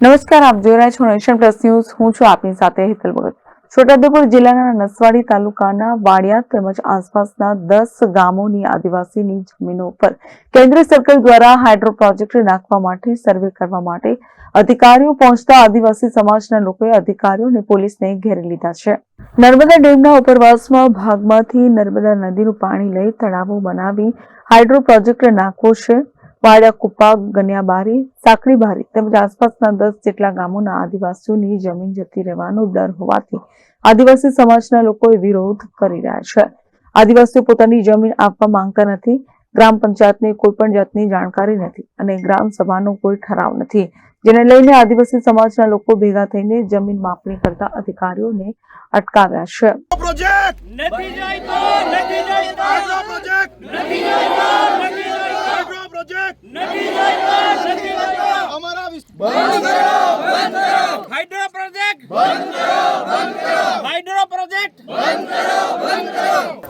નમસ્કાર, આપ જોઈ રહ્યા છો નેશન પ્લસ ન્યૂઝ. હું છું આપની સાથે હેતલ ભગત. છોટાઉદેપુર જિલ્લાના નસવાડી તાલુકાના વાડિયા તેમજ આસપાસના દસ ગામોની આદિવાસીની જમીનો પર કેન્દ્ર સરકાર દ્વારા હાઇડ્રો પ્રોજેક્ટ નાખવા માટે સર્વે કરવા માટે અધિકારીઓ પહોંચતા આદિવાસી સમાજના લોકોએ અધિકારીઓ અને પોલીસને ઘેરી લીધા છે. નર્મદા ડેમના ઉપરવાસમાં ભાગમાંથી નર્મદા નદીનું પાણી લઈ તળાવો બનાવી હાઇડ્રો પ્રોજેક્ટ નાખવો છે. વાડા કુપા ગન્યાબારી સાંકડીબારી તેમજ આસપાસના દસ જેટલા ગામોના આદિવાસીઓની જમીન જતી રહેવાનો ડર હોવાથી આદિવાસી સમાજના લોકોએ વિરોધ કરી રહ્યા છે. આદિવાસીઓ પોતાની જમીન આપવા માંગતા નથી ગ્રામ પંચાયતને કોઈ પણ જાતની જાણકારી નથી અને ગ્રામ સભાનો કોઈ ઠરાવ નથી. જેને લઈને આદિવાસી સમાજના લોકો ભેગા થઈને જમીન માપણી કરતા અધિકારીઓને અટકાવ્યા છે. પ્રોજેક્ટ નથી નથી નથી હાઇડ્રો પ્રોજેક્ટ નથી જોઈતો નથી જોઈતો અમારા હાઇડ્રો પ્રોજેક્ટ! બંધ કરો બંધ કરો! Hydro project!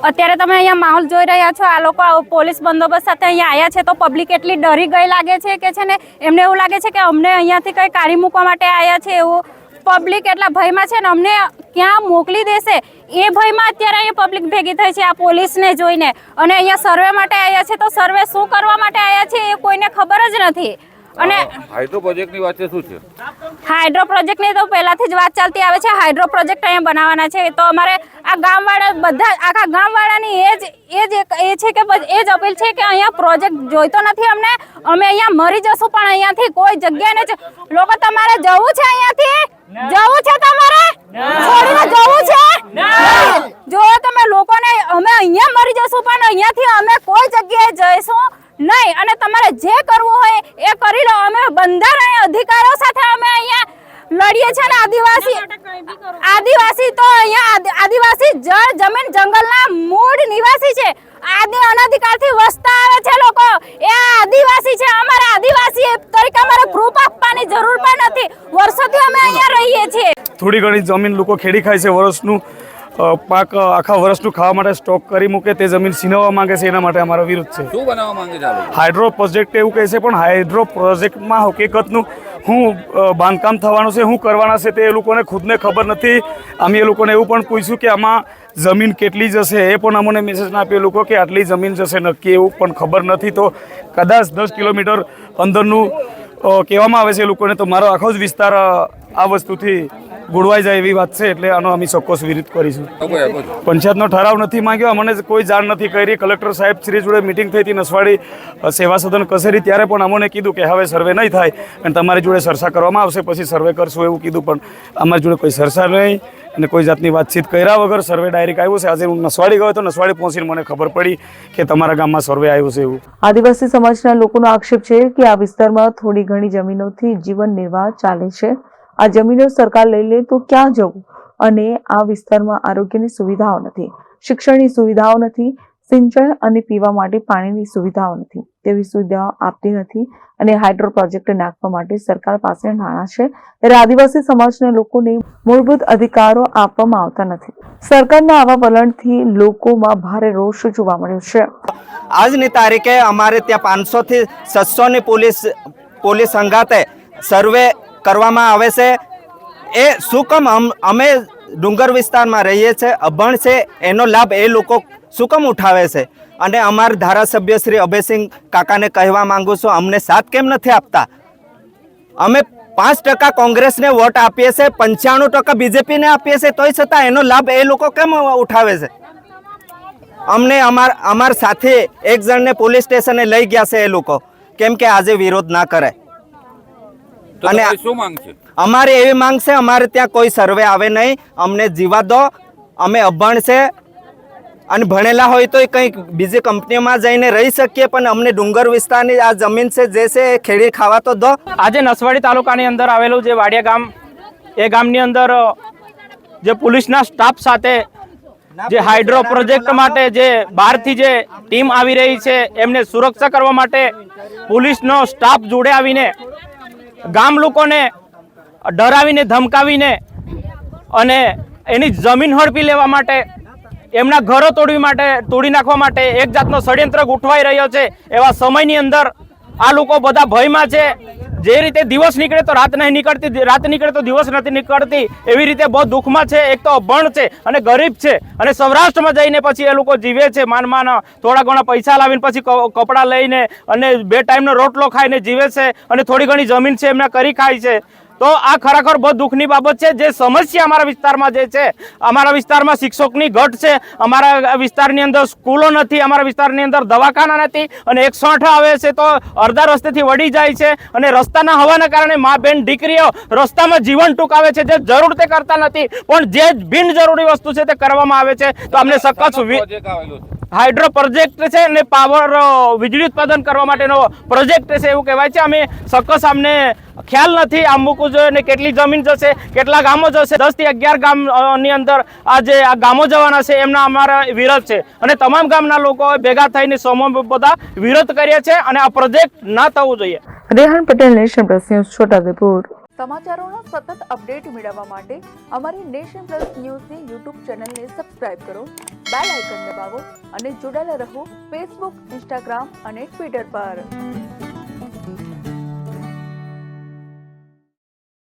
અત્યારે તમે અહીંયા માહોલ જોઈ રહ્યા છો આ લોકો પોલીસ બંદોબસ્ત સાથે અહીંયા આવ્યા છે તો પબ્લિક એટલી ડરી ગઈ લાગે છે કે છે ને એમને એવું લાગે છે કે અમને અહીંયાથી કંઈ કાઢી મૂકવા માટે આવ્યા છે એવું પબ્લિક એટલા ભયમાં છે ને અમને ક્યાં મોકલી દેશે? એ ભયમાં અત્યારે અહીંયા પબ્લિક ભેગી થઈ છે આ પોલીસને જોઈને. અને અહીંયા સર્વે માટે આવ્યા છે તો સર્વે શું કરવા માટે આવ્યા છે એ કોઈને ખબર જ નથી. અને હાઇડ્રો પ્રોજેક્ટની વાત શું છે? હાઇડ્રો પ્રોજેક્ટની તો પહેલાથી જ વાત ચાલતી આવે છે. હાઇડ્રો પ્રોજેક્ટ અહીંયા બનાવવાના છે. તો અમારે આ ગામવાળા બધા આખા ગામવાળાની એ જ એ જ એ છે કે એ જ અપીલ છે કે અહીંયા પ્રોજેક્ટ જોઈતો નથી અમને. અમે અહીંયા મરી જશું પણ અહીંયાથી કોઈ જગ્યાએ જ- લોકો તમારે જવું છે અહીંયાથી? જવું છે તમારે છોડીને જવું છે જો તમે લોકોને અમે અહીંયા મરી જશું પણ અહીંયાથી અમે કોઈ જગ્યાએ જઈશું નહીં અને તમારે જે કરવું હોય એ કરી લો અમે બંધારણ અધિકારો સાથે અમે અહીંયા લડીએ છીએ ને આદિવાસી આદિવાસી તો અહીંયા આદિવાસી જળ જમીન અનાધિકારથી વસતા આવે છે લોકો. એ આદિવાસી છે, અમારે આદિવાસી તરીકે અમારે પ્રૂફ આપવાની જરૂર પણ નથી. વર્ષોથી અમે અહીંયા રહીએ છીએ. થોડી ઘણી જમીન લોકો ખેડી ખાય છે, વર્ષનું. પાક આખા વર્ષનું ખાવા માટે સ્ટોક કરી મૂકે તે જમીન છીનવવા માંગે છે એના માટે અમારો વિરોધ છે. શું બનાવવા માંગે છે હાઇડ્રો પ્રોજેક્ટ એવું કહે છે પણ હાઇડ્રો પ્રોજેક્ટમાં હકીકતનું હું બાંધકામ થવાનું છે શું કરવાના છે તે એ લોકોને ખુદને ખબર નથી. અમે એ લોકોને એવું પણ પૂછ્યું કે આમાં જમીન કેટલી જશે એ પણ અમને મેસેજ ના આપ્યો લોકો કે આટલી જમીન જશે નક્કી એવું પણ ખબર નથી. તો કદાચ દસ કિલોમીટર અંદરનું કહેવામાં આવે છે એ લોકોને તો મારો આખો જ વિસ્તાર આ વસ્તુથી ગુડવાઈ જાય એવી વાત છે એટલે આનો અમે ચોક્કસ વિરોધ કરીશું. પંચાયતનો ઠરાવ નથી માંગ્યો અમને કોઈ જાણ નથી કરી. કલેક્ટર સાહેબ શ્રી જોડે મિટિંગ થઈ હતી નસવાડી સેવા સદન કસેરી ત્યારે પણ અમને કીધું કે હવે સર્વે નહીં થાય અને તમારી જોડે ચર્ચા કરવામાં આવશે પછી સર્વે કરશું એવું કીધું પણ અમારી જોડે કોઈ ચર્ચા નહીં અને કોઈ જાતની વાતચીત કર્યા વગર સર્વે ડાયરેક્ટ આવ્યું છે. આજે હું નસવાડી ગયો તો નસવાડી પહોંચીને મને ખબર પડી કે તમારા ગામમાં સર્વે આવ્યું છે એવું. આદિવાસી સમાજના લોકોનો આક્ષેપ છે કે આ વિસ્તારમાં થોડી ઘણી જમીનોથી જીવન નિર્વાહ ચાલે છે. આ જમીનો સરકાર લઈ લે તો ક્યાં જવું? અને આ વિસ્તારમાં આરોગ્યની સુવિધાઓ નથી, શિક્ષણની સુવિધાઓ નથી, સિંચાઈ અને પીવા માટે પાણીની સુવિધાઓ નથી. તેવી સુવિધાઓ આપતી નથી અને હાઇડ્રો પ્રોજેક્ટ નાખવા માટે સરકાર પાસે નાણાં છે. ત્યારે આદિવાસી સમાજના લોકોને મૂળભૂત અધિકારો આપવામાં આવતા નથી. સરકારના આવા વલણથી લોકોમાં ભારે રોષ જોવા મળ્યો છે. આજની તારીખે અમારે ત્યાં પાંચસોથી છસોની પોલીસ પોલીસ સંઘાતે સર્વે કરવામાં આવે છે. એ શું કામ અમ- ડુંગર વિસ્તારમાં રહીએ છીએ અભણ છે, એનો લાભ એ લોકો શું કામ ઉઠાવે છે? અને અમારા ધારાસભ્ય શ્રી અભયસિંહ કાકાને કહેવા માંગુ છું, અમને સાથ કેમ નથી આપતા? અમે પાંચ ટકા કોંગ્રેસને વોટ આપીએ છીએ પંચાણું ટકા બીજેપીને આપીએ છીએ તોય છતાં એનો લાભ એ લોકો કેમ ઉઠાવે છે? અમને અમાર અમાર સાથે એક જણને પોલીસ સ્ટેશને લઈ ગયા છે એ લોકો, કેમ કે આજે વિરોધ ના કરે. તો અને શું માંગ છે? અમારે એવી માંગ છે અમારે ત્યાં કોઈ સર્વે આવે નહીં. અમને જીવા દો અમે અભણ છે. અને ભણેલા હોય તો કંઈક બીજી કંપનીમાં જઈને રહી શકીએ પણ અમને ડુંગર વિસ્તારની આ જમીન છે જે છે એ ખેડી ખાવા તો દો. આજે નસવાડી તાલુકાની અંદર આવેલું જે વાડિયા ગામ એ ગામની અંદર જે પોલીસના સ્ટાફ સાથે જે હાઇડ્રો પ્રોજેક્ટ માટે જે બહારથી જે ટીમ આવી રહી છે એમને સુરક્ષા કરવા માટે પોલીસનો સ્ટાફ જોડે આવીને ગામ લોકોને ડરાવીને, ધમકાવીને અને એની જમીન હડપી લેવા માટે, એમના ઘરો તોડવી માટે, તોડી નાખવા માટે એક જાતનો ષડયંત્ર ગોઠવાઈ રહ્યો છે. એવા સમયની અંદર આ લોકો બધા ભયમાં છે. જે રીતે દિવસ નીકળે તો રાત નહીં નીકળતી રાત નીકળે તો દિવસ નથી નીકળતી, એવી રીતે બહુ દુઃખમાં છે, એક તો અભણ છે અને ગરીબ છે. અને સૌરાષ્ટ્રમાં જઈને પછી એ લોકો જીવે છે, માન માન, થોડા ઘણા પૈસા લાવીને પછી કપડાં લઈને અને બે ટાઈમનો રોટલો ખાઈને જીવે છે અને થોડી ઘણી જમીન છે એમને કરી ખાય છે. તો આ ખરેખર બહુ દુઃખની બાબત છે. જે સમસ્યા અમારા વિસ્તારમાં જે છે અમારા વિસ્તારમાં શિક્ષકની ઘટ છે. અમારા વિસ્તારની અંદર સ્કૂલો નથી અમારા વિસ્તારની અંદર દવાખાના નથી અને એકસો આઠ આવે છે તો અડધા રસ્તેથી વળી જાય છે અને રસ્તાના હોવાના કારણે મા બેન દીકરીઓ રસ્તામાં જીવન ટૂંકાવે છે. જે જરૂર તે કરતા નથી પણ જે બિનજરૂરી વસ્તુ છે તે કરવામાં આવે છે. તો અમને સખત હાઇડ્રો પ્રોજેક્ટ છે. અને પાવર વીજળી ઉત્પાદન કરવા માટેનો પ્રોજેક્ટ છે એવું કહેવાય છે. અમે સકસ અમને ખ્યાલ નથી આ મૂકવું જોઈએ અને કેટલી જમીન જશે કેટલા ગામો જશે. દસથી અગિયાર ગામની અંદર આ જે આ ગામો જવાના છે એમના અમારા વિરોધ છે. અને તમામ ગામના લોકો ભેગા થઈને સમૂહ બધા વિરોધ કરીએ છે અને આ પ્રોજેક્ટ ના થવું જોઈએ. Rehan Patel nation plus news Chhotaudepur. સમાચારોના સતત અપડેટ મેળવવા માટે અમારી નેશન પ્લસ ન્યૂઝની યુટ્યુબ ચેનલને સબસ્ક્રાઇબ કરો બેલ આઇકન દબાવો અને જોડાયેલા રહો ફેસબુક ઇન્સ્ટાગ્રામ અને ટ્વિટર પર.